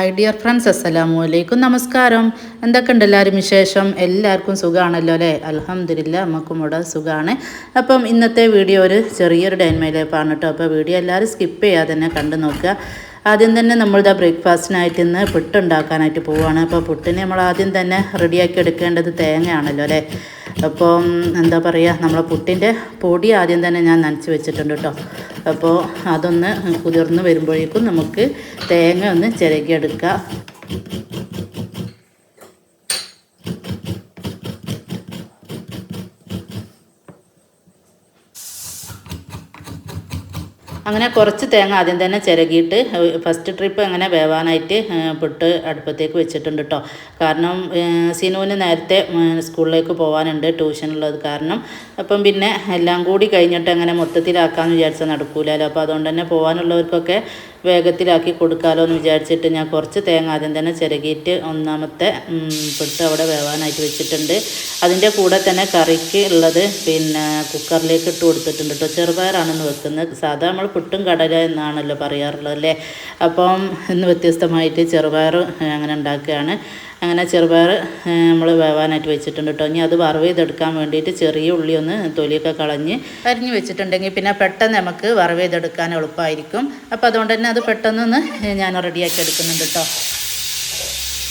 Hi dear friends അസ്സലാമു അലൈക്കും നമസ്കാരം എന്തൊക്കെയുണ്ട് എല്ലാവരും വിശേഷം? എല്ലാവർക്കും സുഖമാണല്ലോ അല്ലേ? അലഹമില്ല നമുക്കും ഇവിടെ സുഖമാണ് അപ്പം ഇന്നത്തെ വീഡിയോ ഒരു ചെറിയൊരു ഡൈൻമയിലേപ്പാണ് കേട്ടോ. അപ്പോൾ വീഡിയോ എല്ലാവരും സ്കിപ്പ് ചെയ്യാതെ തന്നെ കണ്ടു നോക്കുക. ആദ്യം തന്നെ നമ്മളിതാ ബ്രേക്ക്ഫാസ്റ്റിനായിട്ട് ഇന്ന് പുട്ടുണ്ടാക്കാനായിട്ട് പോവുകയാണ് അപ്പോൾ പുട്ടിന് നമ്മൾ ആദ്യം തന്നെ റെഡിയാക്കി എടുക്കേണ്ടത് തേങ്ങയാണല്ലോ അല്ലേ? അപ്പോൾ എന്താ പറയുക നമ്മളെ പുട്ടിന്റെ പൊടി ആദ്യം തന്നെ ഞാൻ നനച്ച് വെച്ചിട്ടുണ്ട് കേട്ടോ. അപ്പോൾ അതൊന്ന് കുതിർന്ന് വരുമ്പോഴേക്കും നമുക്ക് തേങ്ങ ഒന്ന് ചിരകിയെടുക്കുക അങ്ങനെ കുറച്ച് തേങ്ങ ആദ്യം തന്നെ ചിരകിയിട്ട് ഫസ്റ്റ് ട്രിപ്പ് അങ്ങനെ വേവാനായിട്ട് പൊട്ട് അടുപ്പത്തേക്ക് വെച്ചിട്ടുണ്ട് കേട്ടോ കാരണം സിനുവിന് നേരത്തെ സ്കൂളിലേക്ക് പോകാനുണ്ട് ട്യൂഷനുള്ളത് കാരണം. അപ്പം പിന്നെ എല്ലാം കൂടി കഴിഞ്ഞിട്ട് അങ്ങനെ മൊത്തത്തിലാക്കാമെന്ന് വിചാരിച്ചാൽ നടക്കൂലല്ലോ അപ്പോൾ അതുകൊണ്ട് തന്നെ പോകാനുള്ളവർക്കൊക്കെ വേഗത്തിലാക്കി കൊടുക്കാമല്ലോ എന്ന് വിചാരിച്ചിട്ട് ഞാൻ കുറച്ച് തേങ്ങ ആദ്യം തന്നെ ചിരകിയിട്ട് ഒന്നാമത്തെ പൊട്ട് അവിടെ വേവാനായിട്ട് വെച്ചിട്ടുണ്ട്. അതിന്റെ കൂടെ തന്നെ കറിക്ക് ഉള്ളത് പിന്നെ കുക്കറിലേക്ക് ഇട്ട് കൊടുത്തിട്ടുണ്ട് കേട്ടോ. ചെറുപയറാണെന്ന് വെക്കുന്നത്. സാധാ നമ്മൾ പുട്ടും കടല എന്നാണല്ലോ പറയാറുള്ളത് അല്ലേ? അപ്പം ഇന്ന് വ്യത്യസ്തമായിട്ട് ചെറുപയർ അങ്ങനെ ഉണ്ടാക്കുകയാണ്. അങ്ങനെ ചെറുപയർ നമ്മൾ വേവാനായിട്ട് വെച്ചിട്ടുണ്ട് കേട്ടോ ഇനി അത് വറവ് ചെയ്തെടുക്കാൻ വേണ്ടിയിട്ട് ചെറിയ ഉള്ളി ഒന്ന് തൊലിയൊക്കെ കളഞ്ഞ് അരിഞ്ഞ് വെച്ചിട്ടുണ്ടെങ്കിൽ പിന്നെ പെട്ടെന്ന് നമുക്ക് വറവ് ചെയ്തെടുക്കാൻ എളുപ്പമായിരിക്കും അപ്പോൾ അതുകൊണ്ട് തന്നെ അത് പെട്ടെന്നൊന്ന് ഞാൻ റെഡിയാക്കി എടുക്കുന്നുണ്ട് കേട്ടോ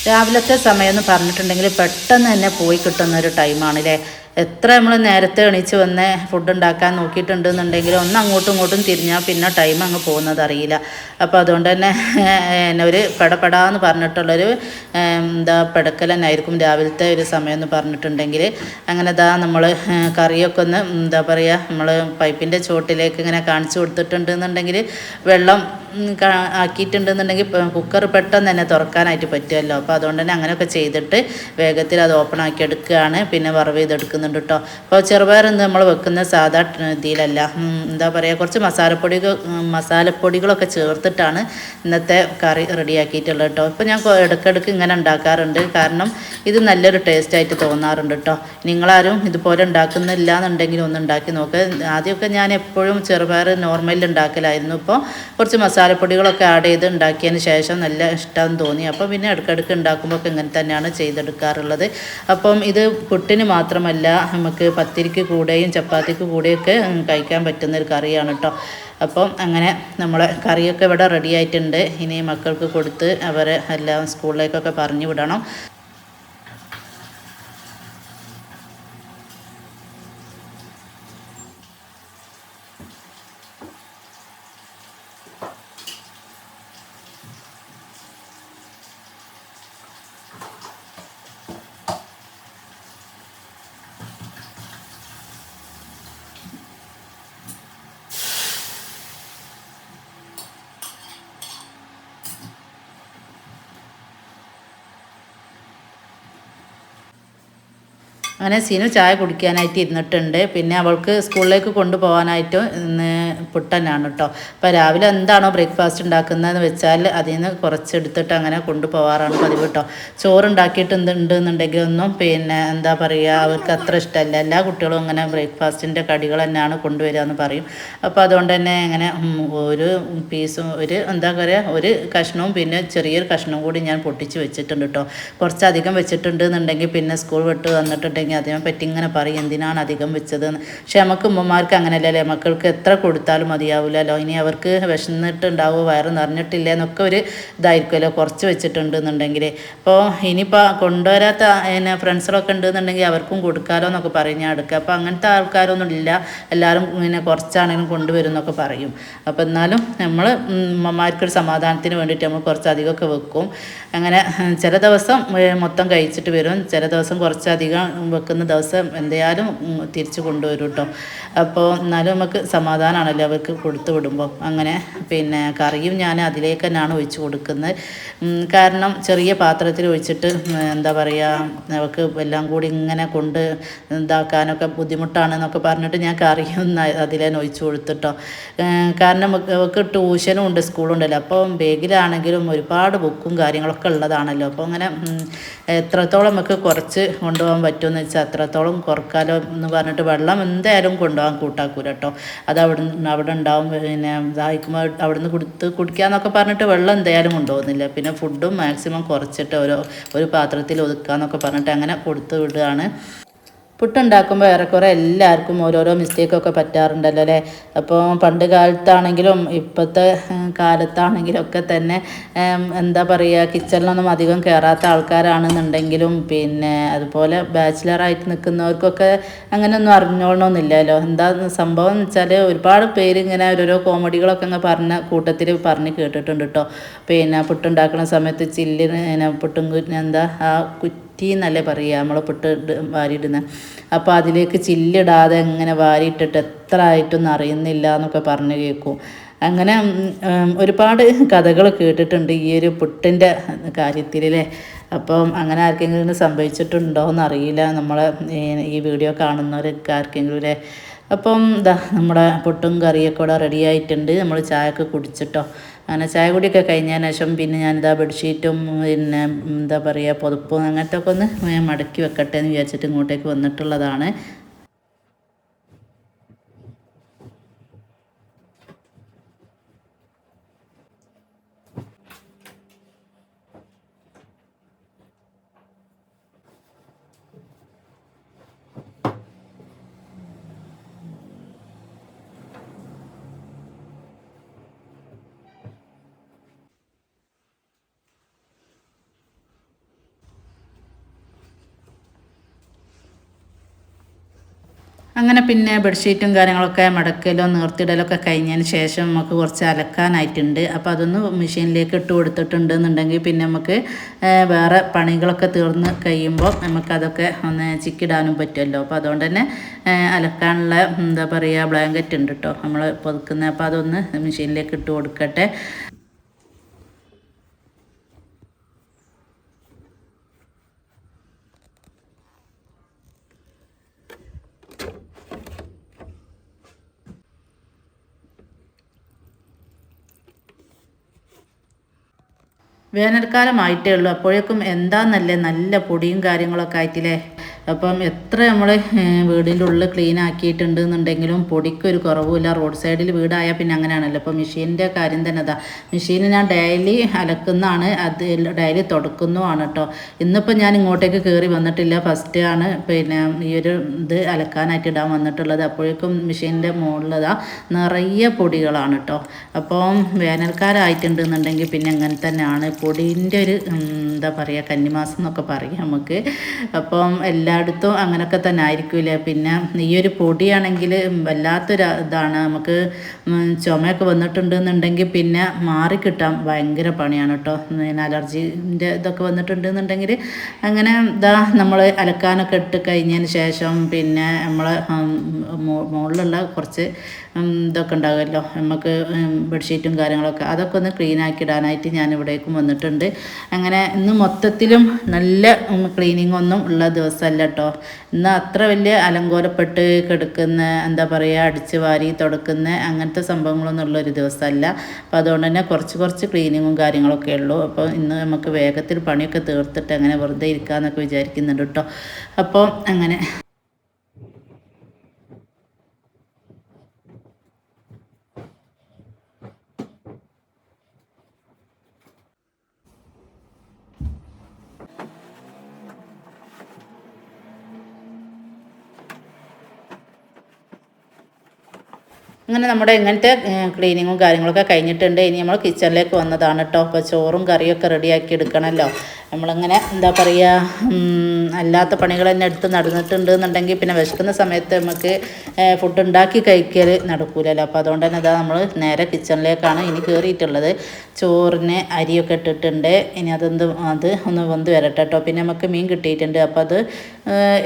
രാവിലത്തെ സമയം എന്ന് പറഞ്ഞിട്ടുണ്ടെങ്കിൽ പെട്ടെന്ന് തന്നെ പോയി കിട്ടുന്ന ഒരു ടൈമാണല്ലേ എത്ര നമ്മൾ നേരത്തെ എണീച്ച് വന്ന് ഫുഡ് ഉണ്ടാക്കാൻ നോക്കിയിട്ടുണ്ടെന്നുണ്ടെങ്കിൽ ഒന്ന് അങ്ങോട്ടും ഇങ്ങോട്ടും തിരിഞ്ഞാൽ പിന്നെ ടൈം അങ്ങ് പോകുന്നത് അറിയില്ല. അപ്പോൾ അതുകൊണ്ട് തന്നെ എന്നെ ഒരു പെടപ്പെടാന്ന് പറഞ്ഞിട്ടുള്ളൊരു എന്താ പെടക്കൽ തന്നെ ആയിരിക്കും രാവിലത്തെ ഒരു സമയം എന്ന് പറഞ്ഞിട്ടുണ്ടെങ്കിൽ അങ്ങനെ ഇതാ നമ്മൾ കറിയൊക്കെ ഒന്ന് എന്താ പറയുക നമ്മൾ പൈപ്പിന്റെ ചോട്ടിലേക്ക് ഇങ്ങനെ കാണിച്ചു കൊടുത്തിട്ടുണ്ടെന്നുണ്ടെങ്കിൽ വെള്ളം ആക്കിയിട്ടുണ്ടെന്നുണ്ടെങ്കിൽ കുക്കർ പെട്ടെന്ന് തന്നെ തുറക്കാനായിട്ട് പറ്റുമല്ലോ. അപ്പോൾ അതുകൊണ്ട് തന്നെ അങ്ങനെയൊക്കെ ചെയ്തിട്ട് വേഗത്തിൽ അത് ഓപ്പൺ ആക്കി എടുക്കുകയാണ്. പിന്നെ വറവ് ചെയ്തെടുക്കുന്നുണ്ട് കേട്ടോ. അപ്പോൾ ചെറുപയർ നമ്മൾ വെക്കുന്ന സാധാ രീതിയിലല്ല എന്താ പറയുക കുറച്ച് മസാലപ്പൊടികൾ മസാലപ്പൊടികളൊക്കെ ചേർത്തിട്ടാണ് ഇന്നത്തെ കറി റെഡിയാക്കിയിട്ടുള്ളത് കേട്ടോ. ഇപ്പോൾ ഞാൻ ഇടയ്ക്കിടയ്ക്ക് ഇങ്ങനെ ഉണ്ടാക്കാറുണ്ട്. കാരണം ഇത് നല്ലൊരു ടേസ്റ്റ് ആയിട്ട് തോന്നാറുണ്ട് കേട്ടോ. നിങ്ങളാരും ഇതുപോലെ ഉണ്ടാക്കുന്നില്ല എന്നുണ്ടെങ്കിൽ ഒന്ന് ഉണ്ടാക്കി നോക്ക്. ആദ്യമൊക്കെ ഞാൻ എപ്പോഴും ചെറുപയർ നോർമലിൽ ഉണ്ടാക്കലായിരുന്നു. ഇപ്പോൾ കുറച്ച് മസാലപ്പൊടികളൊക്കെ ആഡ് ചെയ്ത് ഉണ്ടാക്കിയതിന് ശേഷം നല്ല ഇഷ്ടം തോന്നി. അപ്പോൾ പിന്നെ ഇടയ്ക്കിടയ്ക്ക് ഉണ്ടാക്കുമ്പോൾ ഇങ്ങനെ തന്നെയാണ് ചെയ്തെടുക്കാറുള്ളത്. അപ്പം ഇത് പുട്ടിന് മാത്രമല്ല നമുക്ക് പത്തിരിക്ക് കൂടെയും ചപ്പാത്തിക്ക് കൂടെയൊക്കെ കഴിക്കാൻ പറ്റുന്ന ഒരു കറിയാണ് കേട്ടോ അപ്പം അങ്ങനെ നമ്മളെ കറിയൊക്കെ ഇവിടെ റെഡി ആയിട്ടുണ്ട്. ഇനി മക്കൾക്ക് കൊടുത്ത് അവരെ എല്ലാം സ്കൂളിലേക്കൊക്കെ പറഞ്ഞു വിടണം. അങ്ങനെ സീനു ചായ കുടിക്കാനായിട്ട് ഇരുന്നിട്ടുണ്ട്. പിന്നെ അവൾക്ക് സ്കൂളിലേക്ക് കൊണ്ടുപോകാനായിട്ട് ഇന്ന് പുട്ടനാണ് കേട്ടോ. അപ്പോൾ രാവിലെ എന്താണോ ബ്രേക്ക്ഫാസ്റ്റ് ഉണ്ടാക്കുന്നതെന്ന് വെച്ചാൽ അതിൽ നിന്ന് കുറച്ചെടുത്തിട്ട് അങ്ങനെ കൊണ്ടുപോകാറാണ് പതിവ് കേട്ടോ. ചോറുണ്ടാക്കിയിട്ട് എന്തുണ്ട് എന്നുണ്ടെങ്കിൽ ഒന്നും പിന്നെ എന്താ പറയുക അവർക്ക് അത്ര ഇഷ്ടമല്ല. എല്ലാ കുട്ടികളും അങ്ങനെ ബ്രേക്ക്ഫാസ്റ്റിന്റെ കടികൾ തന്നെയാണ് കൊണ്ടുവരിക എന്ന് പറയും. അപ്പോൾ അതുകൊണ്ട് തന്നെ അങ്ങനെ ഒരു പീസും ഒരു എന്താ പറയുക ഒരു കഷ്ണവും പിന്നെ ചെറിയൊരു കഷ്ണവും കൂടി ഞാൻ പൊട്ടിച്ച് വെച്ചിട്ടുണ്ട് കേട്ടോ. കുറച്ചധികം വെച്ചിട്ടുണ്ട് എന്നുണ്ടെങ്കിൽ പിന്നെ സ്കൂൾ വിട്ട് വന്നിട്ടുണ്ടെങ്കിൽ അതിനെ പറ്റി ഇങ്ങനെ പറയും എന്തിനാണ് അധികം വെച്ചത് എന്ന് പക്ഷെ നമുക്ക് ഉമ്മമാർക്ക് അങ്ങനെയല്ലല്ലേ? മക്കൾക്ക് എത്ര കൊടുത്താലും മതിയാവില്ലല്ലോ ഇനി അവർക്ക് വിശന്നിട്ടുണ്ടാവുമോ വയറ് നിറഞ്ഞിട്ടില്ല എന്നൊക്കെ ഒരു ഇതായിരിക്കുമല്ലോ. കുറച്ച് വെച്ചിട്ടുണ്ട് എന്നുണ്ടെങ്കിൽ അപ്പോൾ ഇനിയിപ്പോൾ കൊണ്ടുവരാത്ത പിന്നെ ഫ്രണ്ട്സുകളൊക്കെ ഉണ്ടെന്നുണ്ടെങ്കിൽ അവർക്കും കൊടുക്കാലോ എന്നൊക്കെ പറയും. ഞാൻ എടുക്കുക അപ്പോൾ അങ്ങനത്തെ ആൾക്കാരൊന്നും ഇല്ല. എല്ലാവരും ഇങ്ങനെ കുറച്ചാണെങ്കിലും കൊണ്ടുവരും എന്നൊക്കെ പറയും. അപ്പോൾ എന്നാലും നമ്മൾ ഉമ്മമാർക്കൊരു സമാധാനത്തിന് വേണ്ടിയിട്ട് നമ്മൾ കുറച്ച് അധികമൊക്കെ വെക്കും. അങ്ങനെ ചില ദിവസം മൊത്തം കഴിച്ചിട്ട് വരും. ചില ദിവസം കുറച്ചധികം വെക്കുന്ന ദിവസം എന്തായാലും തിരിച്ചു കൊണ്ടുവരും കേട്ടോ അപ്പോൾ എന്നാലും നമുക്ക് സമാധാനമാണല്ലോ അവർക്ക് കൊടുത്തു വിടുമ്പോൾ അങ്ങനെ പിന്നെ കറിയും ഞാൻ അതിലേക്ക് തന്നെയാണ് ഒഴിച്ച് കൊടുക്കുന്നത്. കാരണം ചെറിയ പാത്രത്തിൽ ഒഴിച്ചിട്ട് എന്താ പറയുക അവർക്ക് എല്ലാം കൂടി ഇങ്ങനെ കൊണ്ട് ഇതാക്കാനൊക്കെ ബുദ്ധിമുട്ടാണെന്നൊക്കെ പറഞ്ഞിട്ട് ഞാൻ കറിയും അതിലെ ഒഴിച്ചു കൊടുത്തിട്ടോ കാരണം അവർക്ക് ട്യൂഷനും ഉണ്ട് സ്കൂളും സ്കൂളുണ്ടല്ലോ അപ്പോൾ ബാഗിലാണെങ്കിലും ഒരുപാട് ബുക്കും കാര്യങ്ങളൊക്കെ ഉള്ളതാണല്ലോ. അപ്പോൾ അങ്ങനെ എത്രത്തോളം നമുക്ക് കുറച്ച് കൊണ്ടുപോകാൻ പറ്റുമെന്ന് വെച്ചാൽ അത്രത്തോളം കുറക്കാലോ എന്ന് പറഞ്ഞിട്ട് വെള്ളം എന്തായാലും കൊണ്ടുപോകാൻ കൂട്ടാക്കൂല കേട്ടോ. അത് അവിടെ അവിടെ ഉണ്ടാവും പിന്നെ ദാഹിക്കുമ്പോൾ അവിടുന്ന് കൊടുത്ത് കുടിക്കാന്നൊക്കെ പറഞ്ഞിട്ട് വെള്ളം എന്തായാലും കൊണ്ടുപോകുന്നില്ല. പിന്നെ ഫുഡും മാക്സിമം കുറച്ചിട്ട് ഓരോ ഒരു പാത്രത്തിൽ ഒതുക്കാന്നൊക്കെ പറഞ്ഞിട്ട് അങ്ങനെ കൊടുത്തു വിടുകയാണ്. പുട്ടുണ്ടാക്കുമ്പോൾ ഏറെക്കുറെ എല്ലാവർക്കും ഓരോരോ മിസ്റ്റേക്കൊക്കെ പറ്റാറുണ്ടല്ലോ അല്ലേ? അപ്പോൾ പണ്ട് കാലത്താണെങ്കിലും ഇപ്പോഴത്തെ കാലത്താണെങ്കിലും ഒക്കെ തന്നെ എന്താ പറയുക കിച്ചണിലൊന്നും അധികം കയറാത്ത ആൾക്കാരാണെന്നുണ്ടെങ്കിലും പിന്നെ അതുപോലെ ബാച്ചിലറായിട്ട് നിൽക്കുന്നവർക്കൊക്കെ അങ്ങനെയൊന്നും അറിഞ്ഞോളണമെന്നില്ലല്ലോ എന്താ സംഭവം എന്ന് വെച്ചാൽ ഒരുപാട് പേര് ഇങ്ങനെ ഓരോരോ കോമഡികളൊക്കെ അങ്ങ് പറഞ്ഞ കൂട്ടത്തിൽ പറഞ്ഞ് കേട്ടിട്ടുണ്ട് കേട്ടോ പിന്നെ പുട്ടുണ്ടാക്കുന്ന സമയത്ത് ചില്ലിന് പുട്ടും എന്താ ആ കുറ്റി എന്നല്ലേ പറയുക. നമ്മൾ പുട്ട് വാരി വാരിയിടുന്നത് അപ്പോൾ അതിലേക്ക് ചില്ലിടാതെ എങ്ങനെ വാരിയിട്ടിട്ട് എത്ര ആയിട്ടൊന്നും അറിയുന്നില്ല എന്നൊക്കെ പറഞ്ഞ് കേൾക്കും. അങ്ങനെ ഒരുപാട് കഥകൾ കേട്ടിട്ടുണ്ട് ഈ ഒരു പുട്ടിന്റെ കാര്യത്തിലല്ലേ. അപ്പം അങ്ങനെ ആർക്കെങ്കിലും സംഭവിച്ചിട്ടുണ്ടോ എന്നറിയില്ല. നമ്മളെ ഈ- ഈ വീഡിയോ കാണുന്നവരൊക്കെ ആർക്കെങ്കിലും അല്ലേ അപ്പം ഇതാ നമ്മുടെ പുട്ടും കറിയൊക്കെ ഇവിടെ റെഡി ആയിട്ടുണ്ട്. നമ്മൾ ചായയൊക്കെ കുടിച്ചിട്ടോ. അങ്ങനെ ചായ കുടിയൊക്കെ കഴിഞ്ഞതിന് ശേഷം പിന്നെ ഞാനിതാ ബെഡ്ഷീറ്റും പിന്നെ എന്താ പറയുക പുതപ്പും അങ്ങനത്തെ ഒക്കെ ഒന്ന് മടക്കി വെക്കട്ടെ എന്ന് വിചാരിച്ചിട്ട് ഇങ്ങോട്ടേക്ക് വന്നിട്ടുള്ളതാണ്. അങ്ങനെ പിന്നെ ബെഡ്ഷീറ്റും കാര്യങ്ങളൊക്കെ മടക്കലോ നിർത്തിയിടലൊക്കെ കഴിഞ്ഞതിന് ശേഷം നമുക്ക് കുറച്ച് അലക്കാനായിട്ടുണ്ട്. അപ്പോൾ അതൊന്ന് മെഷീനിലേക്ക് ഇട്ട് കൊടുത്തിട്ടുണ്ട് എന്നുണ്ടെങ്കിൽ പിന്നെ നമുക്ക് വേറെ പണികളൊക്കെ തീർന്ന് കഴിയുമ്പോൾ നമുക്കതൊക്കെ ഒന്ന് ചിക്കിടാനും പറ്റുമല്ലോ. അപ്പോൾ അതുകൊണ്ട് തന്നെ അലക്കാനുള്ള എന്താ പറയുക ബ്ലാങ്കറ്റ് ഉണ്ട് കേട്ടോ നമ്മൾ പുതുക്കുന്നത് അപ്പോൾ അതൊന്ന് മെഷീനിലേക്ക് ഇട്ട് കൊടുക്കട്ടെ. വേനൽക്കാലമായിട്ടേ ഉള്ളൂ. അപ്പോഴേക്കും എന്താന്നല്ലേ നല്ല പൊടിയും കാര്യങ്ങളൊക്കെ ആയിട്ടില്ലേ? അപ്പം എത്ര നമ്മൾ വീടിന്റെ ഉള്ളിൽ ക്ലീൻ ആക്കിയിട്ടുണ്ട് എന്നുണ്ടെങ്കിലും പൊടിക്കൊരു കുറവുമില്ല. റോഡ് സൈഡിൽ വീടായാൽ പിന്നെ അങ്ങനെയാണല്ലോ. അപ്പം മെഷീനിന്റെ കാര്യം തന്നെ അതാ. മെഷീൻ ഞാൻ ഡെയിലി അലക്കുന്നതാണ്. അത് ഡെയിലി തുടക്കുന്നതുമാണ് കേട്ടോ ഇന്നിപ്പോൾ ഞാൻ ഇങ്ങോട്ടേക്ക് കയറി വന്നിട്ടില്ല. ഫസ്റ്റ് ആണ് പിന്നെ ഈ ഒരു ഇത് അലക്കാനായിട്ട് ഇടാൻ വന്നിട്ടുള്ളത്. അപ്പോഴേക്കും മെഷീന്റെ മുകളിലതാ നിറയെ പൊടികളാണ് കേട്ടോ അപ്പം വേനൽക്കാലമായിട്ടുണ്ട് എന്നുണ്ടെങ്കിൽ പിന്നെ അങ്ങനെ തന്നെയാണ്. പൊടിന്റെ ഒരു എന്താ പറയുക കന്നിമാസം എന്നൊക്കെ പറയും നമുക്ക്. അപ്പം എല്ലായിടത്തും അങ്ങനെയൊക്കെ തന്നെ ആയിരിക്കില്ല പിന്നെ ഈ ഒരു പൊടിയാണെങ്കിൽ വല്ലാത്തൊരു ഇതാണ്. നമുക്ക് ചുമയൊക്കെ വന്നിട്ടുണ്ട് എന്നുണ്ടെങ്കിൽ പിന്നെ മാറിക്കിട്ടാൻ ഭയങ്കര പണിയാണ് കേട്ടോ. അലർജിന്റെ ഇതൊക്കെ വന്നിട്ടുണ്ട് എന്നുണ്ടെങ്കിൽ അങ്ങനെ ഇതാ നമ്മൾ അലക്കാനൊക്കെ ഇട്ട് കഴിഞ്ഞതിന് ശേഷം പിന്നെ നമ്മൾ മുകളിലുള്ള കുറച്ച് ഇതൊക്കെ ഉണ്ടാകുമല്ലോ. നമുക്ക് ബെഡ്ഷീറ്റും കാര്യങ്ങളൊക്കെ അതൊക്കെ ഒന്ന് ക്ലീൻ ആക്കി ഇടാനായിട്ട് ഞാൻ ഇവിടേക്കും വന്നിട്ടുണ്ട്. അങ്ങനെ ഇന്ന് മൊത്തത്തിലും നല്ല ക്ലീനിങ് ഒന്നും ഉള്ള ദിവസമല്ല കേട്ടോ ഇന്ന് അത്ര വലിയ അലങ്കോലപ്പെട്ട് കിടക്കുന്ന എന്താ പറയുക അടിച്ച് വാരി തുടക്കുന്ന അങ്ങനത്തെ സംഭവങ്ങളൊന്നും ഉള്ള ഒരു ദിവസമല്ല. അപ്പോൾ അതുകൊണ്ട് തന്നെ കുറച്ച് കുറച്ച് ക്ലീനിങ്ങും കാര്യങ്ങളൊക്കെ ഉള്ളൂ. അപ്പോൾ ഇന്ന് നമുക്ക് വേഗത്തിൽ പണിയൊക്കെ തീർത്തിട്ട് അങ്ങനെ വെറുതെ ഇരിക്കാമെന്നൊക്കെ വിചാരിക്കുന്നുണ്ട് കേട്ടോ അപ്പോൾ അങ്ങനെ. അങ്ങനെ നമ്മുടെ ഇങ്ങനത്തെ ക്ലീനിങ്ങും കാര്യങ്ങളൊക്കെ കഴിഞ്ഞിട്ടുണ്ട്. ഇനി നമ്മൾ കിച്ചണിലേക്ക് വന്നതാണ് കേട്ടോ അപ്പോൾ ചോറും കറിയൊക്കെ റെഡിയാക്കി എടുക്കണമല്ലോ നമ്മളിങ്ങനെ എന്താ പറയുക അല്ലാത്ത പണികൾ തന്നെ എടുത്ത് നടന്നിട്ടുണ്ട് എന്നുണ്ടെങ്കിൽ പിന്നെ വിശക്കുന്ന സമയത്ത് നമുക്ക് ഫുഡ് ഉണ്ടാക്കി കഴിക്കൽ നടക്കൂലല്ലോ. അപ്പോൾ അതുകൊണ്ട് തന്നെ അതാ നമ്മൾ നേരെ കിച്ചണിലേക്കാണ് ഇനി കയറിയിട്ടുള്ളത് ചോറിന് അരിയൊക്കെ ഇട്ടിട്ടുണ്ട്. ഇനി അതെന്ത് അത് ഒന്ന് വെന്ത് വരട്ടെ കേട്ടോ പിന്നെ നമുക്ക് മീൻ കിട്ടിയിട്ടുണ്ട്. അപ്പോൾ അത്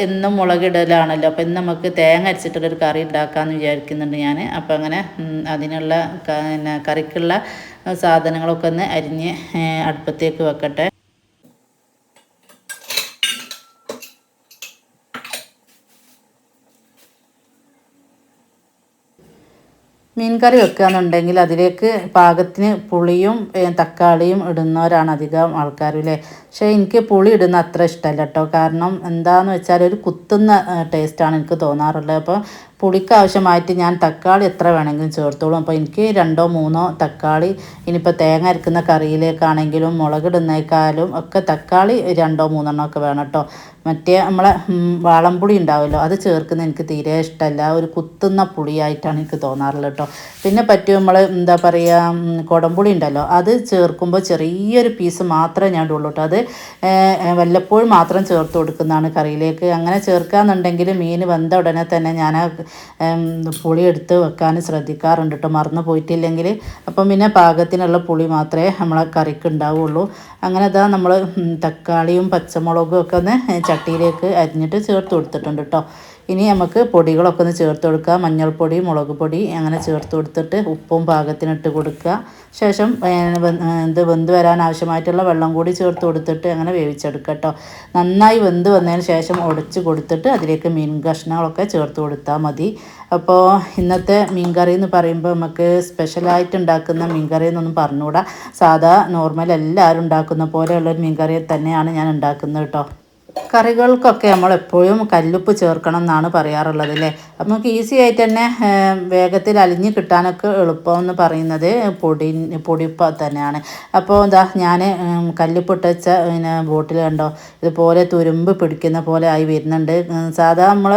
എന്നും മുളകിടലാണല്ലോ. അപ്പോൾ ഇന്ന് നമുക്ക് തേങ്ങ അരച്ചിട്ടുള്ളൊരു കറി ഉണ്ടാക്കാമെന്ന് വിചാരിക്കുന്നുണ്ട് ഞാൻ അപ്പോൾ അങ്ങനെ അതിനുള്ള കറിക്കുള്ള സാധനങ്ങളൊക്കെ ഒന്ന് അരിഞ്ഞ് അടുപ്പത്തേക്ക് വെക്കട്ടെ. മീൻ കറി വെക്കുകയെന്നുണ്ടെങ്കിൽ അതിലേക്ക് പാകത്തിന് പുളിയും തക്കാളിയും ഇടുന്നവരാണ് അധികം ആൾക്കാരും അല്ലേ പക്ഷേ എനിക്ക് പുളി ഇടുന്ന അത്ര ഇഷ്ടമല്ല കേട്ടോ കാരണം എന്താണെന്ന് വെച്ചാൽ ഒരു കുത്തുന്ന ടേസ്റ്റാണ് എനിക്ക് തോന്നാറുള്ളത്. അപ്പോൾ പുളിക്ക് ആവശ്യമായിട്ട് ഞാൻ തക്കാളി എത്ര വേണമെങ്കിലും ചേർത്തോളും. അപ്പോൾ എനിക്ക് രണ്ടോ മൂന്നോ തക്കാളി ഇനിയിപ്പോൾ തേങ്ങ അരക്കുന്ന കറിയിലേക്കാണെങ്കിലും മുളകിടുന്നേക്കാളും ഒക്കെ തക്കാളി രണ്ടോ മൂന്നെണ്ണം ഒക്കെ വേണം കേട്ടോ മറ്റേ നമ്മളെ വാളംപുളി ഉണ്ടാവുമല്ലോ അത് ചേർക്കുന്ന എനിക്ക് തീരെ ഇഷ്ടമല്ല. ഒരു കുത്തുന്ന പുളിയായിട്ടാണ് എനിക്ക് തോന്നാറുള്ളത് കേട്ടോ പിന്നെ പറ്റും നമ്മൾ എന്താ പറയുക കുടംപുളി ഉണ്ടല്ലോ അത് ചേർക്കുമ്പോൾ ചെറിയൊരു പീസ് മാത്രമേ ഞാൻ ഇടുള്ളൂ കേട്ടോ അത് വല്ലപ്പോഴും മാത്രം ചേർത്ത് കൊടുക്കുന്നതാണ് കറിയിലേക്ക്. അങ്ങനെ ചേർക്കാന്നുണ്ടെങ്കിൽ മീൻ വെന്ത ഉടനെ തന്നെ ഞാൻ പുളി എടുത്ത് വെക്കാൻ ശ്രദ്ധിക്കാറുണ്ട് കേട്ടോ മറന്നു പോയിട്ടില്ലെങ്കിൽ അപ്പം പിന്നെ പാകത്തിനുള്ള പുളി മാത്രമേ നമ്മളെ കറിക്ക് ഉണ്ടാവുള്ളൂ. അങ്ങനെ അതാ നമ്മൾ തക്കാളിയും പച്ചമുളകും ഒക്കെ ഒന്ന് ചട്ടിയിലേക്ക് അരിഞ്ഞിട്ട് ചേർത്ത് കൊടുത്തിട്ടുണ്ട് കേട്ടോ ഇനി നമുക്ക് പൊടികളൊക്കെ ഒന്ന് ചേർത്ത് കൊടുക്കുക. മഞ്ഞൾപ്പൊടി മുളക് പൊടി അങ്ങനെ ചേർത്ത് കൊടുത്തിട്ട് ഉപ്പും പാകത്തിനിട്ട് കൊടുക്കുക. ശേഷം എന്ത് വെന്ത് വരാൻ ആവശ്യമായിട്ടുള്ള വെള്ളം കൂടി ചേർത്ത് കൊടുത്തിട്ട് അങ്ങനെ വേവിച്ചെടുക്കുക കേട്ടോ. നന്നായി വെന്ത് വന്നതിന് ശേഷം ഉടച്ച് കൊടുത്തിട്ട് അതിലേക്ക് മീൻ കഷ്ണങ്ങളൊക്കെ ചേർത്ത് കൊടുത്താൽ മതി. അപ്പോൾ ഇന്നത്തെ മീൻകറി എന്ന് പറയുമ്പോൾ നമുക്ക് സ്പെഷ്യലായിട്ട് ഉണ്ടാക്കുന്ന മീൻകറി എന്നൊന്നും പറഞ്ഞുകൂടാ. സാധാ നോർമൽ എല്ലാവരും ഉണ്ടാക്കുന്ന പോലെയുള്ളൊരു മീൻകറി തന്നെയാണ് ഞാൻ ഉണ്ടാക്കുന്നത് കേട്ടോ. കറികൾക്കൊക്കെ നമ്മൾ എപ്പോഴും കല്ലുപ്പ് ചേർക്കണം എന്നാണ് പറയാറുള്ളത് അല്ലേ നമുക്ക് ഈസി ആയിട്ട് തന്നെ വേഗത്തിൽ അലിഞ്ഞ് കിട്ടാനൊക്കെ എളുപ്പം എന്ന് പറയുന്നത് പൊടി പൊടിപ്പ തന്നെയാണ്. അപ്പോൾ എന്താ ഞാൻ കല്ലുപ്പ് ഇട്ട് വെച്ച പിന്നെ ബോട്ടിൽ കണ്ടോ? ഇതുപോലെ തുരുമ്പ് പിടിക്കുന്ന പോലെ ആയി വരുന്നുണ്ട്. സാധാ നമ്മൾ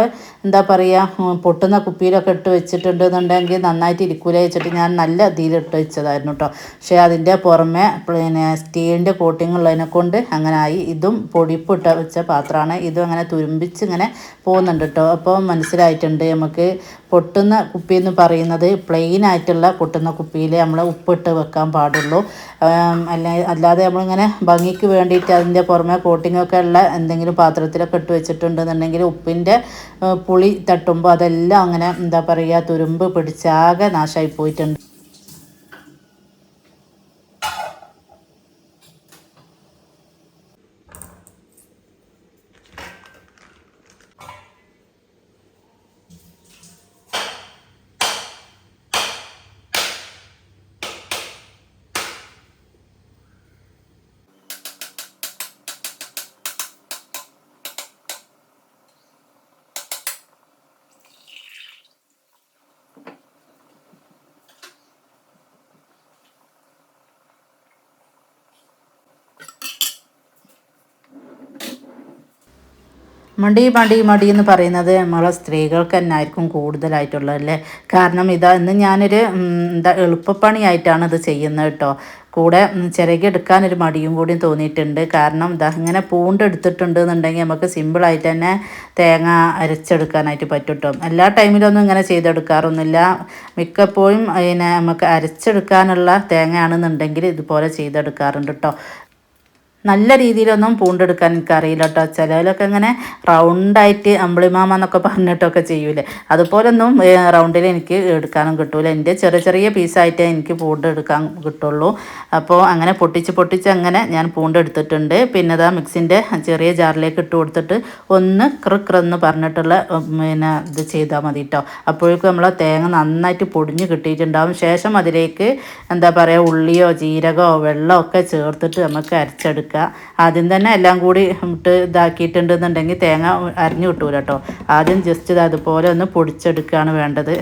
എന്താ പറയുക പൊട്ടുന്ന കുപ്പിയിലൊക്കെ ഇട്ട് വെച്ചിട്ടുണ്ടെന്നുണ്ടെങ്കിൽ നന്നായിട്ട് ഇരിക്കൂല വെച്ചിട്ട് ഞാൻ നല്ല ഇതിലിട്ട് വെച്ചതായിരുന്നു കേട്ടോ പക്ഷേ അതിന്റെ പുറമെ പിന്നെ സ്റ്റീലിന്റെ കോട്ടിംഗ് ഉള്ളതിനെ കൊണ്ട് അങ്ങനെ ആയി ഇതും പൊടിപ്പ് ഇട്ട വെച്ച പാത്രമാണ്. ഇതും അങ്ങനെ തുരുമ്പിച്ച് ഇങ്ങനെ പോകുന്നുണ്ട് കേട്ടോ അപ്പോൾ മനസ്സിലായിട്ടുണ്ട് നമുക്ക് പൊട്ടുന്ന കുപ്പി എന്ന് പറയുന്നത് പ്ലെയിൻ ആയിട്ടുള്ള പൊട്ടുന്ന കുപ്പിയിൽ നമ്മൾ ഉപ്പിട്ട് വെക്കാൻ പാടുള്ളൂ. അല്ല അല്ലാതെ നമ്മളിങ്ങനെ ഭംഗിക്ക് വേണ്ടിയിട്ട് അതിന്റെ പുറമെ കോട്ടിങ്ങൊക്കെ ഉള്ള എന്തെങ്കിലും പാത്രത്തിലൊക്കെ ഇട്ട് വെച്ചിട്ടുണ്ടെന്നുണ്ടെങ്കിൽ ഉപ്പിന്റെ പുളി തട്ടുമ്പോൾ അതെല്ലാം അങ്ങനെ എന്താ പറയുക തുരുമ്പ് പിടിച്ചാകെ നാശമായി പോയിട്ടുണ്ട്. മടി മടി മടി എന്ന് പറയുന്നത് നമ്മളെ സ്ത്രീകൾക്ക് തന്നെ ആയിരിക്കും കൂടുതലായിട്ടുള്ളത് അല്ലേ? കാരണം ഇതാ ഇന്ന് ഞാനൊരു എന്താ എളുപ്പപ്പണിയായിട്ടാണ് ഇത് ചെയ്യുന്നത് കേട്ടോ. കൂടെ ചിരകിയെടുക്കാൻ ഒരു മടിയും കൂടി തോന്നിയിട്ടുണ്ട്. കാരണം ഇതാ ഇങ്ങനെ പൂണ്ടെടുത്തിട്ടുണ്ട് എന്നുണ്ടെങ്കിൽ നമുക്ക് സിമ്പിളായിട്ട് തന്നെ തേങ്ങ അരച്ചെടുക്കാനായിട്ട് പറ്റും കേട്ടോ. എല്ലാ ടൈമിലൊന്നും ഇങ്ങനെ ചെയ്തെടുക്കാറൊന്നുമില്ല. മിക്കപ്പോഴും അതിനെ നമുക്ക് അരച്ചെടുക്കാനുള്ള തേങ്ങയാണെന്നുണ്ടെങ്കിൽ ഇതുപോലെ ചെയ്തെടുക്കാറുണ്ട് കേട്ടോ. നല്ല രീതിയിലൊന്നും പൂണ്ടെടുക്കാൻ എനിക്കറിയില്ല കേട്ടോ. ചിലവിലൊക്കെ ഇങ്ങനെ റൗണ്ടായിട്ട് അമ്പിളിമാമ എന്നൊക്കെ പറഞ്ഞിട്ടൊക്കെ ചെയ്യൂലേ. അതുപോലൊന്നും റൗണ്ടിൽ എനിക്ക് എടുക്കാനും കിട്ടൂല. എന്റെ ചെറിയ ചെറിയ പീസായിട്ടേ എനിക്ക് പൂണ്ടെടുക്കാൻ കിട്ടുള്ളൂ. അപ്പോൾ അങ്ങനെ പൊട്ടിച്ച് പൊട്ടിച്ച് അങ്ങനെ ഞാൻ പൂണ്ടെടുത്തിട്ടുണ്ട്. പിന്നെ അതാ മിക്സിന്റെ ചെറിയ ജാറിലേക്ക് ഇട്ട് കൊടുത്തിട്ട് ഒന്ന് ക്രിക്രെന്ന് പറഞ്ഞിട്ടുള്ള പിന്നെ ഇത് ചെയ്താൽ മതി കേട്ടോ. അപ്പോഴേക്കും നമ്മൾ തേങ്ങ നന്നായിട്ട് പൊടിഞ്ഞ് കിട്ടിയിട്ടുണ്ടാവും. ശേഷം അതിലേക്ക് എന്താ പറയുക ഉള്ളിയോ ജീരകമോ വെള്ളമോ ഒക്കെ ചേർത്തിട്ട് നമുക്ക് അരച്ചെടുക്കുക ആദ്യം തന്നെ എല്ലാം കൂടി ഇട്ട് ഇതാക്കിയിട്ടുണ്ടെന്നുണ്ടെങ്കിൽ തേങ്ങ അരിഞ്ഞു കിട്ടൂല കേട്ടോ. ആദ്യം ജസ്റ്റ് ഇത് അതുപോലെ ഒന്ന് പൊടിച്ചെടുക്കുകയാണ് വേണ്ടത്.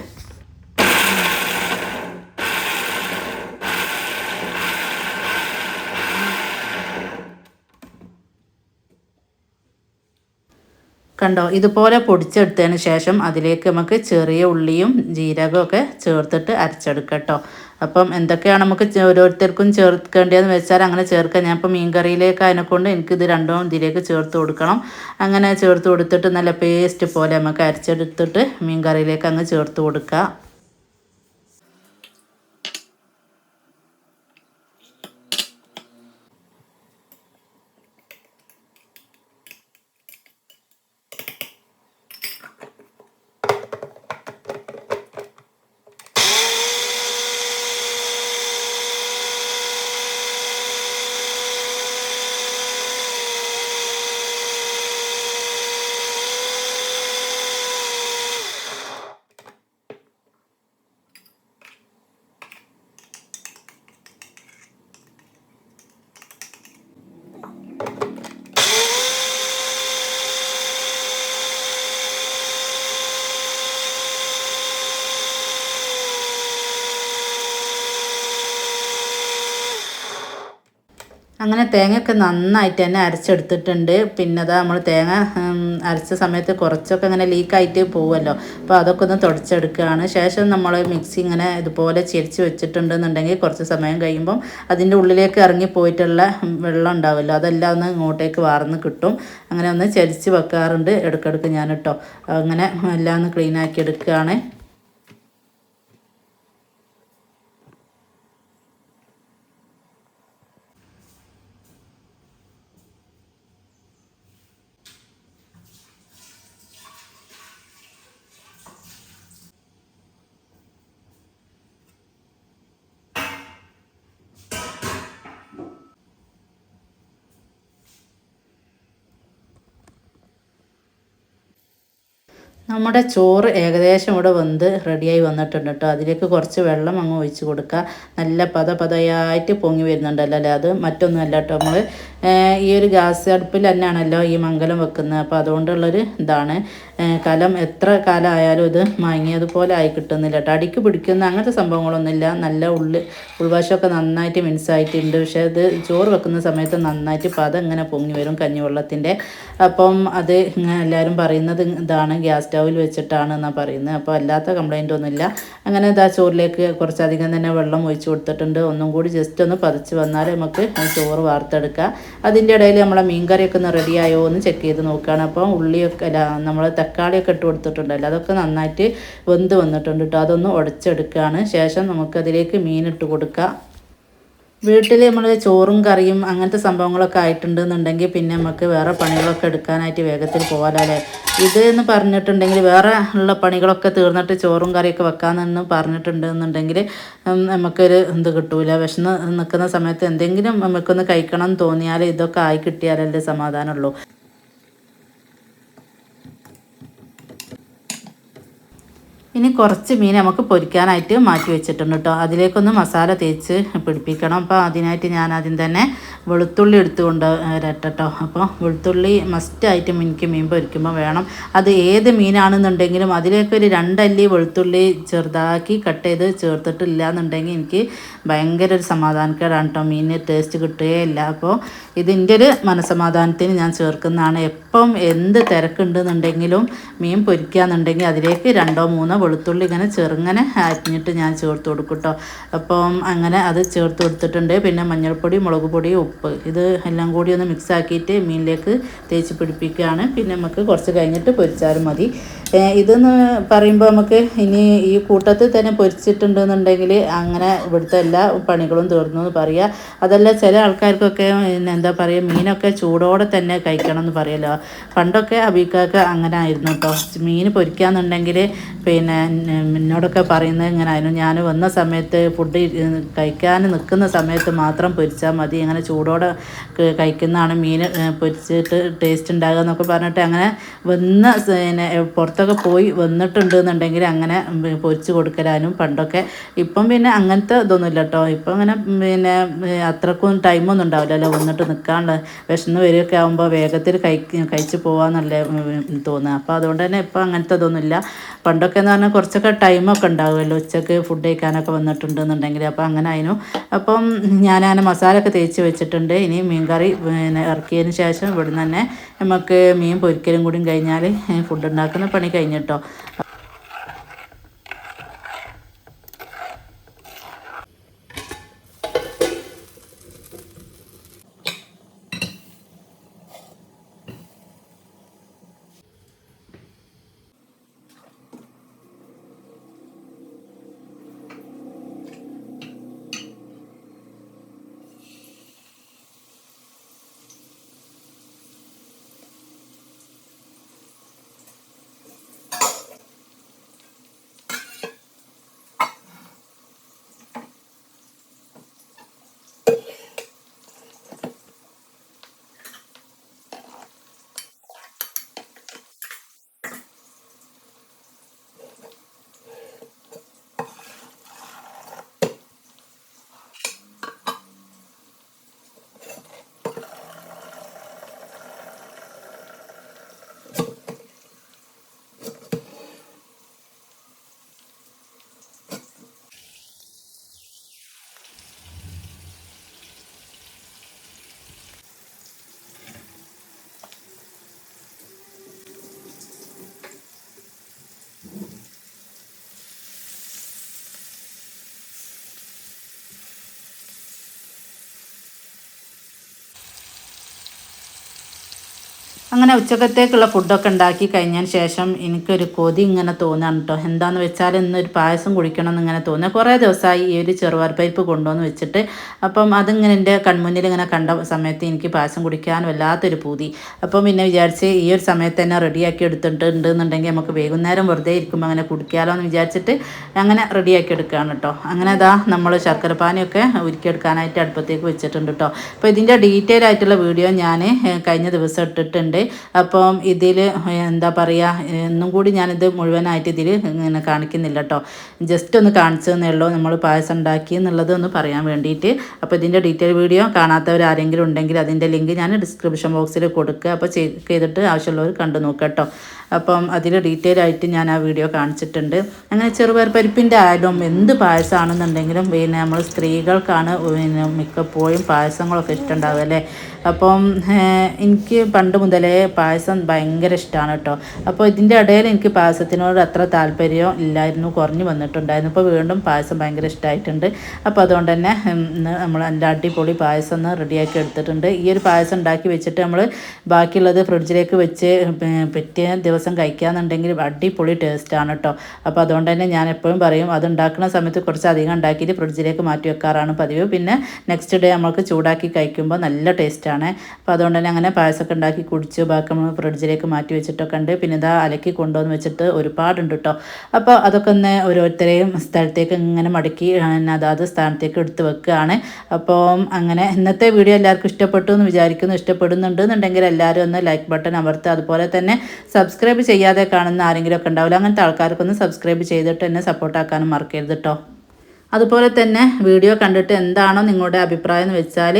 കണ്ടോ? ഇതുപോലെ പൊടിച്ചെടുത്തതിന് ശേഷം അതിലേക്ക് നമുക്ക് ചെറിയ ഉള്ളിയും ജീരകമൊക്കെ ചേർത്തിട്ട് അരച്ചെടുക്കാം കേട്ടോ. അപ്പം എന്തൊക്കെയാണ് നമുക്ക് ഓരോരുത്തർക്കും ചേർക്കേണ്ടതെന്ന് വെച്ചാൽ അങ്ങനെ ചേർക്കാം. ഞാൻ ഇപ്പോൾ മീൻ കറിയിലേക്ക് അതിനെക്കൊണ്ട് എനിക്കിത് രണ്ടും ഇതിലേക്ക് ചേർത്ത് കൊടുക്കണം. അങ്ങനെ ചേർത്ത് കൊടുത്തിട്ട് നല്ല പേസ്റ്റ് പോലെ നമുക്ക് അരച്ചെടുത്തിട്ട് മീൻകറിയിലേക്ക് അങ്ങ് ചേർത്ത് കൊടുക്കുക അങ്ങനെ തേങ്ങയൊക്കെ നന്നായിട്ട് തന്നെ അരച്ചെടുത്തിട്ടുണ്ട്. പിന്നെ അതാ നമ്മൾ തേങ്ങ അരച്ച സമയത്ത് കുറച്ചൊക്കെ ഇങ്ങനെ ലീക്കായിട്ട് പോവുമല്ലോ അപ്പോൾ അതൊക്കെ ഒന്ന് തുടച്ചെടുക്കുകയാണ്. ശേഷം നമ്മൾ മിക്സി ഇങ്ങനെ ഇതുപോലെ ചിരിച്ച് വെച്ചിട്ടുണ്ടെന്നുണ്ടെങ്കിൽ കുറച്ച് സമയം കഴിയുമ്പം അതിന്റെ ഉള്ളിലേക്ക് ഇറങ്ങി പോയിട്ടുള്ള വെള്ളം ഉണ്ടാവുമല്ലോ അതെല്ലാം ഒന്ന് ഇങ്ങോട്ടേക്ക് വാർന്ന് കിട്ടും. അങ്ങനെ ഒന്ന് ചരിച്ച് വെക്കാറുണ്ട്. ഇടയ്ക്കിടയ്ക്ക് ഞാൻ കേട്ടോ അങ്ങനെ എല്ലാം ഒന്ന് ക്ലീനാക്കി എടുക്കുകയാണ്. നമ്മുടെ ചോറ് ഏകദേശം ഇവിടെ വെന്ത് റെഡിയായി വന്നിട്ടുണ്ട് കേട്ടോ. അതിലേക്ക് കുറച്ച് വെള്ളം അങ്ങ് ഒഴിച്ച് കൊടുക്കുക. നല്ല പത പതയായിട്ട് പൊങ്ങി വരുന്നുണ്ടല്ലോ അല്ലേ അത്? മറ്റൊന്നുമല്ല കേട്ടോ നമ്മൾ ഈ ഒരു ഗ്യാസ് അടുപ്പിൽ തന്നെയാണല്ലോ ഈ മംഗലം വെക്കുന്നത്. അപ്പോൾ അതുകൊണ്ടുള്ളൊരു ഇതാണ്. കലം എത്ര കാലമായാലും ഇത് മാങ്ങിയതുപോലെ ആയി കിട്ടുന്നില്ല കേട്ടോ അടിക്ക് പിടിക്കുന്ന അങ്ങനത്തെ സംഭവങ്ങളൊന്നുമില്ല. നല്ല ഉള്ളി ഉൾവശമൊക്കെ നന്നായിട്ട് മിൻസായിട്ടുണ്ട് പക്ഷേ അത് ചോറ് വെക്കുന്ന സമയത്ത് നന്നായിട്ട് പതം ഇങ്ങനെ പൊങ്ങി വരും കഞ്ഞിവെള്ളത്തിന്റെ. അപ്പം അത് എല്ലാവരും പറയുന്നത് ഇതാണ് ഗ്യാസ് സ്റ്റൗവിൽ വെച്ചിട്ടാണ് എന്നാണ് പറയുന്നത്. അപ്പോൾ അല്ലാത്ത കംപ്ലൈന്റ് ഒന്നുമില്ല. അങ്ങനെ ഇതാ ചോറിലേക്ക് കുറച്ചധികം തന്നെ വെള്ളം ഒഴിച്ച് കൊടുത്തിട്ടുണ്ട്. ഒന്നും കൂടി ജസ്റ്റ് ഒന്ന് പതിച്ച് വന്നാൽ നമുക്ക് ചോറ് വാർത്തെടുക്കാം. അതിന്റെ ഇടയിൽ നമ്മളെ മീൻകറിയൊക്കെ ഒന്ന് റെഡിയായോ എന്ന് ചെക്ക് ചെയ്ത് നോക്കുകയാണ്. അപ്പം ഉള്ളിയൊക്കെ അല്ല നമ്മൾ തക്കാളിയൊക്കെ ഇട്ട് കൊടുത്തിട്ടുണ്ടല്ലോ. അതൊക്കെ നന്നായിട്ട് വെന്ത് വന്നിട്ടുണ്ട് കേട്ടോ അതൊന്ന് ഉടച്ചെടുക്കുകയാണ് ശേഷം നമുക്കതിലേക്ക് മീനിട്ട് കൊടുക്കാം. വീട്ടിൽ നമ്മൾ ചോറും കറിയും അങ്ങനത്തെ സംഭവങ്ങളൊക്കെ ആയിട്ടുണ്ടെന്നുണ്ടെങ്കിൽ പിന്നെ നമുക്ക് വേറെ പണികളൊക്കെ എടുക്കാനായിട്ട് വേഗത്തിൽ പോകാലല്ലേ ഇത് എന്ന് പറഞ്ഞിട്ടുണ്ടെങ്കിൽ വേറെ ഉള്ള പണികളൊക്കെ തീർന്നിട്ട് ചോറും കറിയൊക്കെ വെക്കാമെന്ന് പറഞ്ഞിട്ടുണ്ടെന്നുണ്ടെങ്കിൽ നമുക്കൊരു എന്ത് കിട്ടൂല. വിശന്ന് നിൽക്കുന്ന സമയത്ത് എന്തെങ്കിലും നമുക്കൊന്ന് കഴിക്കണം എന്ന് തോന്നിയാൽ ഇതൊക്കെ ആയി കിട്ടിയാലല്ലേ സമാധാനമുള്ളൂ. ഇനി കുറച്ച് മീൻ നമുക്ക് പൊരിക്കാനായിട്ട് മാറ്റി വെച്ചിട്ടുണ്ട് കേട്ടോ. അതിലേക്കൊന്ന് മസാല തേച്ച് പിടിപ്പിക്കണം. അപ്പോൾ അതിനായിട്ട് ഞാൻ ആദ്യം തന്നെ വെളുത്തുള്ളി എടുത്തുകൊണ്ട് വരട്ടോ അപ്പോൾ വെളുത്തുള്ളി മസ്റ്റായിട്ട് എനിക്ക് മീൻ പൊരിക്കുമ്പോൾ വേണം. അത് ഏത് മീനാണെന്നുണ്ടെങ്കിലും അതിലേക്ക് ഒരു രണ്ടല്ലി വെളുത്തുള്ളി ചെറുതാക്കി കട്ട് ചെയ്ത് ചേർത്തിട്ടില്ല എന്നുണ്ടെങ്കിൽ എനിക്ക് ഭയങ്കര ഒരു സമാധാനക്കേടാണ് കേട്ടോ മീനിന് ടേസ്റ്റ് കിട്ടുകയില്ല. അപ്പോൾ ഇതിന്റെ ഒരു മനസമാധാനത്തിന് ഞാൻ ചേർക്കുന്നതാണ്. എപ്പം എന്ത് തിരക്കുണ്ടെന്നുണ്ടെങ്കിലും മീൻ പൊരിക്കുക എന്നുണ്ടെങ്കിൽ അതിലേക്ക് രണ്ടോ മൂന്നോ വെളുത്തുള്ളി ഇങ്ങനെ ചെറുങ്ങനെ അരിഞ്ഞിട്ട് ഞാൻ ചേർത്ത് കൊടുക്കും കേട്ടോ അപ്പം അങ്ങനെ അത് ചേർത്ത് കൊടുത്തിട്ടുണ്ട്. പിന്നെ മഞ്ഞൾപ്പൊടി മുളക് പൊടി ഉപ്പ്. ഇത് എല്ലാം കൂടി ഒന്ന് മിക്സ് ആക്കിയിട്ട് മീനിലേക്ക് തേച്ച് പിടിപ്പിക്കുകയാണ്. പിന്നെ നമുക്ക് കുറച്ച് കഴിഞ്ഞിട്ട് പൊരിച്ചാലും മതി. ഇതെന്ന് പറയുമ്പോൾ നമുക്ക് ഇനി ഈ കൂട്ടത്തിൽ തന്നെ പൊരിച്ചിട്ടുണ്ടെന്നുണ്ടെങ്കിൽ അങ്ങനെ ഇവിടുത്തെ എല്ലാ പണികളും തീർന്നു എന്ന് പറയുക അതല്ല ചില ആൾക്കാർക്കൊക്കെ എന്താ പറയുക മീനൊക്കെ ചൂടോടെ തന്നെ കഴിക്കണം എന്ന് പറയല്ലോ. പണ്ടൊക്കെ അബീക്കൊക്കെ അങ്ങനെ ആയിരുന്നു കേട്ടോ മീൻ പൊരിക്കാന്നുണ്ടെങ്കിൽ പിന്നെ എന്നോടൊക്കെ പറയുന്നത് ഇങ്ങനെ ആയിരുന്നു. ഞാൻ വന്ന സമയത്ത് ഫുഡ് കഴിക്കാൻ നിൽക്കുന്ന സമയത്ത് മാത്രം പൊരിച്ചാൽ മതി. അങ്ങനെ ചൂടോടെ കഴിക്കുന്നതാണ് മീൻ പൊരിച്ചിട്ട് ടേസ്റ്റ് ഉണ്ടാകുക എന്നൊക്കെ പറഞ്ഞിട്ട് അങ്ങനെ വന്ന പിന്നെ പുറത്തൊക്കെ പോയി വന്നിട്ടുണ്ട് എന്നുണ്ടെങ്കിൽ അങ്ങനെ പൊരിച്ച് കൊടുക്കലാനും പണ്ടൊക്കെ. ഇപ്പം പിന്നെ അങ്ങനത്തെ ഇതൊന്നും ഇല്ല കേട്ടോ ഇപ്പം അങ്ങനെ പിന്നെ അത്രക്കും ടൈമൊന്നും ഉണ്ടാവില്ലല്ലോ വന്നിട്ട് നിൽക്കാനുള്ള വിശന്ന് വരികയൊക്കെ ആകുമ്പോൾ വേഗത്തിൽ കഴിക്ക് കഴിച്ച് പോകാമെന്നല്ലേ തോന്നുക. അപ്പോൾ അതുകൊണ്ട് തന്നെ ഇപ്പം അങ്ങനത്തെ ഇതൊന്നുമില്ല പണ്ടൊക്കെ എന്ന് പറഞ്ഞാൽ കുറച്ചൊക്കെ ടൈമൊക്കെ ഉണ്ടാവുമല്ലോ. ഉച്ചയ്ക്ക് ഫുഡ് കഴിക്കാനൊക്കെ വന്നിട്ടുണ്ടെന്നുണ്ടെങ്കിൽ അപ്പോൾ അങ്ങനെ അതിനു അപ്പം ഞാനങ്ങനെ ഒക്കെ തേച്ച് വെച്ചിട്ടുണ്ട്. ഇനി മീൻകറി പിന്നെ ഇറക്കിയതിന് ശേഷം ഇവിടുന്ന് തന്നെ നമുക്ക് മീൻ പൊരിക്കലും കൂടിയും കഴിഞ്ഞാൽ ഫുഡ് ഉണ്ടാക്കുന്ന പണി കഴിഞ്ഞിട്ടോ. അങ്ങനെ ഉച്ചക്കത്തേക്കുള്ള ഫുഡൊക്കെ ഉണ്ടാക്കി കഴിഞ്ഞതിന് ശേഷം എനിക്കൊരു കൊതി ഇങ്ങനെ തോന്നുകയാണ് കേട്ടോ എന്താണെന്ന് വെച്ചാൽ ഇന്നൊരു പായസം കുടിക്കണം എന്ന് ഇങ്ങനെ തോന്നുക കുറേ ദിവസമായി ഈ ഒരു ചെറുവാർ പരിപ്പ് കൊണ്ടുവന്ന് വെച്ചിട്ട് അപ്പം അതിങ്ങനെ എന്റെ കൺമുന്നിൽ ഇങ്ങനെ കണ്ട സമയത്ത് എനിക്ക് പായസം കുടിക്കാൻ വല്ലാത്തൊരു പൂതി. അപ്പം പിന്നെ വിചാരിച്ച് ഈ ഒരു സമയത്ത് തന്നെ റെഡിയാക്കി എടുത്തിട്ടുണ്ട് എന്നുണ്ടെങ്കിൽ നമുക്ക് വൈകുന്നേരം വെറുതെ ഇരിക്കുമ്പോൾ അങ്ങനെ കുടിക്കാമല്ലോ എന്ന് വിചാരിച്ചിട്ട് അങ്ങനെ റെഡിയാക്കി എടുക്കുകയാണ് കേട്ടോ അങ്ങനെ അതാ നമ്മൾ ശർക്കരപ്പാനിയൊക്കെ ഉരുക്കിയെടുക്കാനായിട്ട് അടുപ്പത്തേക്ക് വെച്ചിട്ടുണ്ട് കേട്ടോ അപ്പോൾ ഇതിന്റെ ഡീറ്റെയിൽ ആയിട്ടുള്ള വീഡിയോ ഞാൻ കഴിഞ്ഞ ദിവസം ഇട്ടിട്ടുണ്ട്. അപ്പം ഇതിൽ എന്താ പറയുക എന്നും കൂടി ഞാനിത് മുഴുവനായിട്ട് ഇതിൽ ഇങ്ങനെ കാണിക്കുന്നില്ല കേട്ടോ ജസ്റ്റ് ഒന്ന് കാണിച്ചു തന്നേ ഉള്ളൂ. നമ്മൾ പായസം ഉണ്ടാക്കി എന്നുള്ളത് ഒന്ന് പറയാൻ വേണ്ടിയിട്ട്. അപ്പോൾ ഇതിന്റെ ഡീറ്റെയിൽ വീഡിയോ കാണാത്തവർ ആരെങ്കിലും ഉണ്ടെങ്കിൽ അതിന്റെ ലിങ്ക് ഞാൻ ഡിസ്ക്രിപ്ഷൻ ബോക്സിൽ കൊടുക്കുക. അപ്പോൾ ചെയ്തിട്ട് ആവശ്യമുള്ളവർ കണ്ടു നോക്കാം കേട്ടോ അപ്പം അതിൽ ഡീറ്റെയിൽ ആയിട്ട് ഞാൻ ആ വീഡിയോ കാണിച്ചിട്ടുണ്ട്. അങ്ങനെ ചെറുപയർ പരിപ്പിന്റെ ആയാലും എന്ത് പായസമാണെന്നുണ്ടെങ്കിലും പിന്നെ നമ്മൾ സ്ത്രീകൾക്കാണ് പിന്നെ മിക്കപ്പോഴും പായസങ്ങളൊക്കെ ഇഷ്ടമുണ്ടാവുക അല്ലേ? അപ്പം എനിക്ക് പണ്ട് മുതലേ പായസം ഭയങ്കര ഇഷ്ടമാണ് കേട്ടോ. അപ്പോൾ ഇതിന്റെ ഇടയിൽ എനിക്ക് പായസത്തിനോട് അത്ര താല്പര്യം ഇല്ലായിരുന്നു കുറഞ്ഞു വന്നിട്ടുണ്ടായിരുന്നു. ഇപ്പോൾ വീണ്ടും പായസം ഭയങ്കര ഇഷ്ടമായിട്ടുണ്ട്. അപ്പോൾ അതുകൊണ്ട് തന്നെ നമ്മൾ നല്ല അടിപൊളി പായസം ഒന്ന് റെഡിയാക്കി എടുത്തിട്ടുണ്ട്. ഈ ഒരു പായസം ഉണ്ടാക്കി വെച്ചിട്ട് നമ്മൾ ബാക്കിയുള്ളത് ഫ്രിഡ്ജിലേക്ക് വെച്ച് പിറ്റേ ദിവസം കഴിക്കാന്നുണ്ടെങ്കിൽ അടിപൊളി ടേസ്റ്റാണ് കേട്ടോ അപ്പോൾ അതുകൊണ്ട് തന്നെ ഞാൻ എപ്പോഴും പറയും അത് ഉണ്ടാക്കുന്ന സമയത്ത് കുറച്ച് അധികം ഉണ്ടാക്കിയിട്ട് ഫ്രിഡ്ജിലേക്ക് മാറ്റി വെക്കാറാണ് പതിവ്. പിന്നെ നെക്സ്റ്റ് ഡേ നമുക്ക് ചൂടാക്കി കഴിക്കുമ്പോൾ നല്ല ടേസ്റ്റാണ്. അപ്പോൾ അതുകൊണ്ട് തന്നെ അങ്ങനെ പായസമൊക്കെ ഉണ്ടാക്കി കുടിച്ച് ബാക്കി നമ്മൾ ഫ്രിഡ്ജിലേക്ക് മാറ്റി വെച്ചിട്ടൊക്കെ ഉണ്ട്. പിന്നെ ഇതാ അലക്കി കൊണ്ടുവന്ന് വെച്ചിട്ട് ഒരുപാടുണ്ട് കേട്ടോ അപ്പോൾ അതൊക്കെ ഒന്ന് ഓരോരുത്തരെയും സ്ഥലത്തേക്ക് ഇങ്ങനെ മടക്കി അതാത് സ്ഥാനത്തേക്ക് എടുത്ത് വെക്കുകയാണ്. അപ്പോൾ അങ്ങനെ ഇന്നത്തെ വീഡിയോ എല്ലാവർക്കും ഇഷ്ടപ്പെട്ടു എന്ന് വിചാരിക്കുന്നു ഇഷ്ടപ്പെടുന്നുണ്ട് എന്നുണ്ടെങ്കിൽ എല്ലാവരും ഒന്ന് ലൈക്ക് ബട്ടൺ അമർത്തുക. അതുപോലെ തന്നെ സബ്സ്ക്രൈബ് ചെയ്യാതെ കാണുന്ന ആരെങ്കിലും ഒക്കെ ഉണ്ടാവില്ല. അങ്ങനത്തെ ആൾക്കാർക്കൊന്ന് സബ്സ്ക്രൈബ് ചെയ്തിട്ട് എന്നെ സപ്പോർട്ടാക്കാനും മറക്കരുത് കേട്ടോ അതുപോലെ തന്നെ വീഡിയോ കണ്ടിട്ട് എന്താണോ നിങ്ങളുടെ അഭിപ്രായം എന്ന് വെച്ചാൽ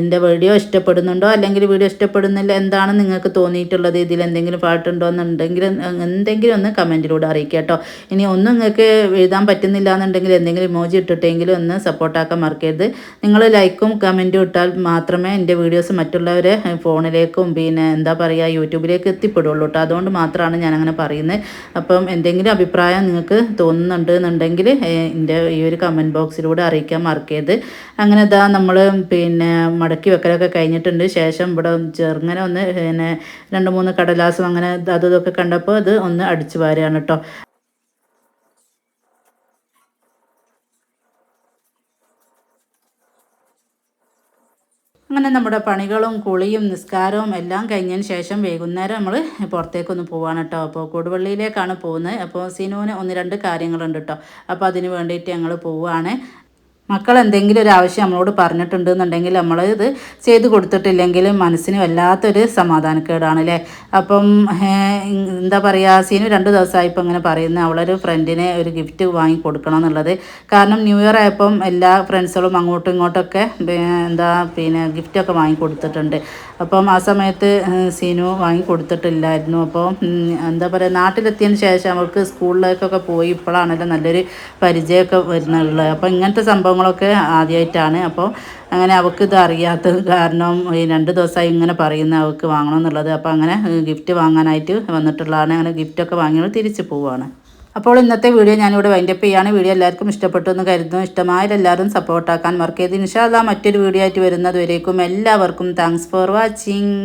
എന്റെ വീഡിയോ ഇഷ്ടപ്പെടുന്നുണ്ടോ? അല്ലെങ്കിൽ വീഡിയോ ഇഷ്ടപ്പെടുന്നില്ല എന്താണ് നിങ്ങൾക്ക് തോന്നിയിട്ടുള്ളത്? ഇതിൽ എന്തെങ്കിലും പാട്ടുണ്ടോ എന്നുണ്ടെങ്കിൽ എന്തെങ്കിലും ഒന്ന് കമന്റിലൂടെ അറിയിക്കുക കേട്ടോ. ഇനി ഒന്നും നിങ്ങൾക്ക് എഴുതാൻ പറ്റുന്നില്ല എന്നുണ്ടെങ്കിൽ എന്തെങ്കിലും ഇമോജി ഇട്ടിട്ടെങ്കിലും ഒന്ന് സപ്പോർട്ടാക്കാൻ മറക്കരുത്. നിങ്ങൾ ലൈക്കും കമന്റും ഇട്ടാൽ മാത്രമേ എന്റെ വീഡിയോസ് മറ്റുള്ളവരെ ഫോണിലേക്കും പിന്നെ എന്താ പറയുക യൂട്യൂബിലേക്ക് എത്തിപ്പെടുള്ളൂ കേട്ടോ. അതുകൊണ്ട് മാത്രമാണ് ഞാൻ അങ്ങനെ പറയുന്നത്. അപ്പം എന്തെങ്കിലും അഭിപ്രായം നിങ്ങൾക്ക് തോന്നുന്നുണ്ട് എന്നുണ്ടെങ്കിൽ എന്റെ ഈ ഒരു കമന്റ് ബോക്സിലൂടെ അറിയിക്കാൻ മറക്കരുത് അങ്ങനെ ഇതാ നമ്മൾ പിന്നെ മടക്കി വെക്കലൊക്കെ കഴിഞ്ഞിട്ടുണ്ട്. ശേഷം ഇവിടെ ചെറുങ്ങനെ ഒന്ന് പിന്നെ രണ്ട് മൂന്ന് കടലാസും അങ്ങനെ അതൊക്കെ കണ്ടപ്പോൾ അത് ഒന്ന് അടിച്ചു വാരുകയാണ് കേട്ടോ. അങ്ങനെ നമ്മുടെ പണികളും കുളിയും നിസ്കാരവും എല്ലാം കഴിഞ്ഞതിന് ശേഷം വൈകുന്നേരം നമ്മൾ പുറത്തേക്കൊന്ന് പോവാണ് കേട്ടോ. അപ്പോൾ കൊടുവള്ളിയിലേക്കാണ് പോകുന്നത്. അപ്പോൾ സിനുവിന് ഒന്ന് രണ്ട് കാര്യങ്ങളുണ്ട് കേട്ടോ. അപ്പോൾ അതിന് വേണ്ടിയിട്ട് ഞങ്ങൾ പോവുകയാണ് മക്കൾ എന്തെങ്കിലും ഒരു ആവശ്യം നമ്മളോട് പറഞ്ഞിട്ടുണ്ട് എന്നുണ്ടെങ്കിൽ നമ്മൾ ഇത് ചെയ്ത് കൊടുത്തിട്ടില്ലെങ്കിൽ മനസ്സിന് വല്ലാത്തൊരു സമാധാനക്കേടാണ് അല്ലേ അപ്പം എന്താ പറയുക സീനു രണ്ട് ദിവസമായി ഇപ്പം ഇങ്ങനെ പറയുന്നത് അവളൊരു ഫ്രണ്ടിനെ ഒരു ഗിഫ്റ്റ് വാങ്ങി കൊടുക്കണം എന്നുള്ളത്. കാരണം ന്യൂ ഇയർ ആയപ്പം എല്ലാ ഫ്രണ്ട്സുകളും അങ്ങോട്ടും ഇങ്ങോട്ടൊക്കെ എന്താ പിന്നെ ഗിഫ്റ്റൊക്കെ വാങ്ങി കൊടുത്തിട്ടുണ്ട്. അപ്പം ആ സമയത്ത് സീനു വാങ്ങി കൊടുത്തിട്ടില്ലായിരുന്നു. അപ്പോൾ ഉം, എന്താ പറയുക നാട്ടിലെത്തിയതിന് ശേഷം അവൾക്ക് സ്കൂളിലേക്കൊക്കെ പോയി ഇപ്പോഴാണല്ലോ നല്ലൊരു പരിചയമൊക്കെ വരുന്നുള്ളത്. അപ്പോൾ ഇങ്ങനത്തെ സംഭവങ്ങളൊക്കെ ആദ്യമായിട്ടാണ് അപ്പോൾ അങ്ങനെ അവൾക്ക് ഇത് അറിയാത്തത് കാരണം ഈ രണ്ട് ദിവസമായി ഇങ്ങനെ പറയുന്ന അവൾക്ക് വാങ്ങണം എന്നുള്ളത്. അപ്പോൾ അങ്ങനെ ഗിഫ്റ്റ് വാങ്ങാനായിട്ട് വന്നിട്ടുള്ളതാണ്. അങ്ങനെ ഗിഫ്റ്റൊക്കെ വാങ്ങിയത് തിരിച്ച് പോവുകയാണ് അപ്പോൾ ഇന്നത്തെ വീഡിയോ ഞാനിവിടെ വൈൻഡപ്പ് ചെയ്യുകയാണ് വീഡിയോ എല്ലാവർക്കും ഇഷ്ടപ്പെട്ടു എന്ന് കരുതുന്നു. ഇഷ്ടമായാലെല്ലാവരും സപ്പോർട്ടാക്കാൻ മറക്കരുത്. ഇൻഷാല്ല മറ്റൊരു വീഡിയോ ആയിട്ട് വരുന്നത് വരേക്കും. എല്ലാവർക്കും താങ്ക്സ് ഫോർ വാച്ചിങ്